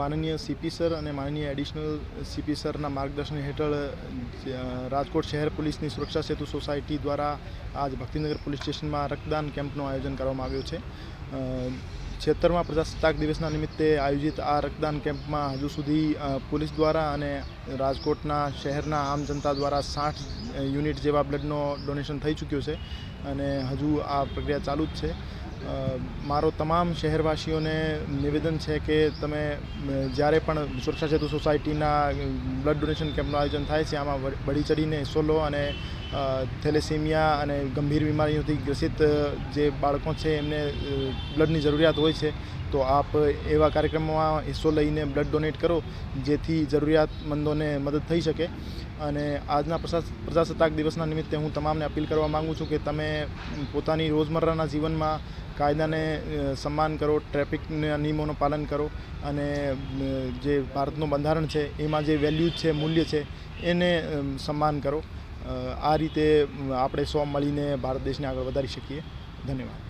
માનનીય CP sir અને માનનીય એડિશનલ સીપી સરના માર્ગદર્શન હેઠળ રાજકોટ શહેર પોલીસની સુરક્ષા સેતુ સોસાયટી દ્વારા આજ ભક્તિનગર પોલીસ સ્ટેશનમાં રક્તદાન કેમ્પનું આયોજન કરવામાં આવ્યું છે. છેતરમાં પ્રજાસત્તાક દિવસના નિમિત્તે આયોજિત આ રક્તદાન કેમ્પમાં હજુ સુધી પોલીસ દ્વારા અને રાજકોટના શહેરના આમ જનતા દ્વારા સાઠ યુનિટ જેવા બ્લડનો ડોનેશન થઈ ચૂક્યું છે અને હજુ આ પ્રક્રિયા ચાલુ જ છે. મારો તમામ શહેરવાસીઓને નિવેદન છે કે તમે જ્યારે પણ સુરક્ષા સેતુ સોસાયટીના બ્લડ ડોનેશન કેમ્પનું આયોજન થાય છે, આમાં બળી ચડીને હિસ્સો લો અને થેલેસેમિયા અને ગંભીર બીમારીઓથી ગ્રસિત જે બાળકો છે, એમને બ્લડની જરૂરિયાત હોય છે તો આપ એવા કાર્યક્રમોમાં હિસ્સો લઈને બ્લડ ડોનેટ કરો, જેથી જરૂરિયાતમંદોને મદદ થઈ શકે. અને આજના પ્રજાસત્તાક દિવસના નિમિત્તે હું તમામને અપીલ કરવા માગું છું કે તમે પોતાની રોજમર્રાના જીવનમાં કાયદાને સન્માન કરો, ટ્રાફિકના નિયમોનું પાલન કરો અને જે ભારતનું બંધારણ છે, એમાં જે વેલ્યુઝ છે, મૂલ્ય છે, એને સન્માન કરો. આ રીતે આપણે સૌ મળીને ભારત દેશને આગળ વધારી શકીએ. ધન્યવાદ.